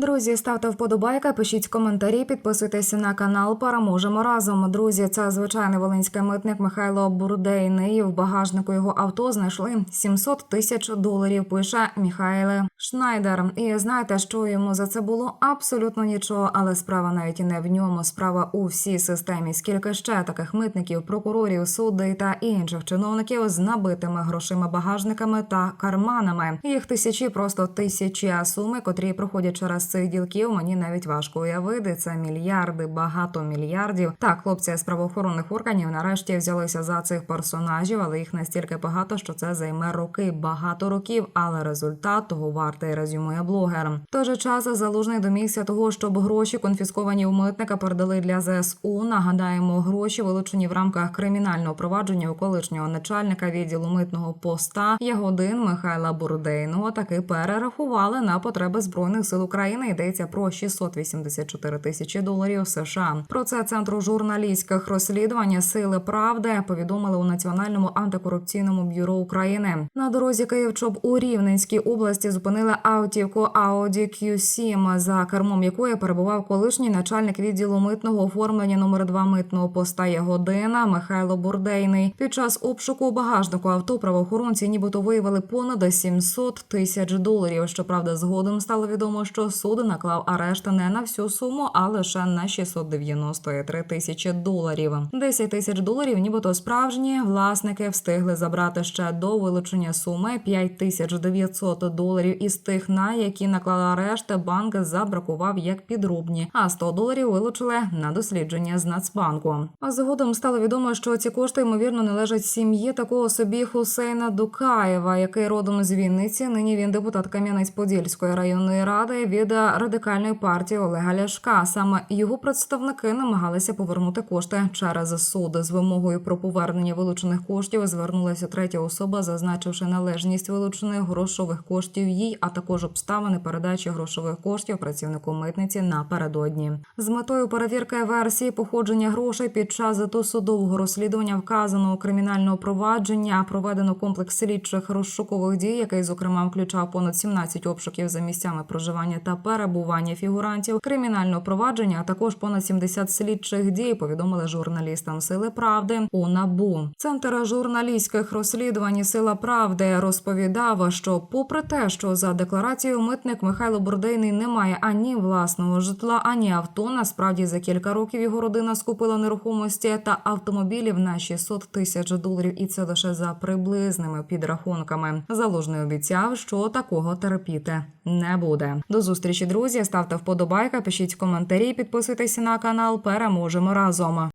Друзі, ставте вподобайка, пишіть коментарі, підписуйтесь на канал. Переможемо разом. Друзі, це звичайний волинський митник Михайло Бурдейний. В багажнику його авто знайшли 700 тисяч доларів. Пише Михайле Шнайдер. І знаєте, що йому за це було абсолютно нічого, але справа навіть і не в ньому. Справа у всій системі. Скільки ще таких митників, прокурорів, суддей та інших чиновників з набитими грошима багажниками та карманами. Їх тисячі, просто тисячі, а суми, котрі проходять через цих ділків, мені навіть важко уявити. Це мільярди, багато мільярдів. Так, хлопці з правоохоронних органів нарешті взялися за цих персонажів, але їх настільки багато, що це займе роки, багато років. Але результат того вартий резюмує блогер. Же час залужний домігся того, щоб гроші конфісковані у митника передали для ЗСУ. Нагадаємо, гроші вилучені в рамках кримінального провадження у колишнього начальника відділу митного поста Ягодин Михайла Бурдейного таки перерахували на потреби збройних сил України. Йдеться про 684 тисячі доларів США. Про це центру журналістських розслідувань сили правди повідомили у Національному антикорупційному бюро України. На дорозі Київ-Чоп у Рівненській області зупинили автівку Audi Q7, за кермом якої перебував колишній начальник відділу митного оформлення номер 2 митного поста Ягодина Михайло Бурдейний. Під час обшуку багажнику авто правоохоронці нібито виявили понад 700 тисяч доларів. Щоправда, згодом стало відомо, що суд наклав арешт не на всю суму, а лише на 693 тисячі доларів. 10 тисяч доларів, нібито справжні власники встигли забрати ще до вилучення суми 5900 доларів із тих, на які наклали арешт, банк забракував як підробні, а 100 доларів вилучили на дослідження з Нацбанку. А згодом стало відомо, що ці кошти ймовірно належать сім'ї такого собі Хусейна Дукаєва, який родом з Вінниці. Нині він депутат Кам'янець-Подільської районної ради від радикальної партії Олега Ляшка. Саме його представники намагалися повернути кошти через суд. З вимогою про повернення вилучених коштів звернулася третя особа, зазначивши належність вилучених грошових коштів їй, а також обставини передачі грошових коштів працівнику митниці напередодні. З метою перевірки версії походження грошей під час досудового розслідування вказаного кримінального провадження проведено комплекс слідчих розшукових дій, який зокрема включав понад 17 обшуків за місцями проживання та перебування фігурантів кримінального провадження, а також понад 70 слідчих дій. Повідомили журналістам Сили Правди у НАБУ. Центр журналістських розслідувань Сила Правди розповідав, що, попри те, що за декларацією митник Михайло Бурдейний не має ані власного житла, ані авто. Насправді за кілька років його родина скупила нерухомості та автомобілів на 600 тисяч доларів, і це лише за приблизними підрахунками. Залужний обіцяв, що такого терпіти не буде. До зустрічі, друзі. Ставте вподобайка, пишіть коментарі, підписуйтесь на канал. Переможемо разом.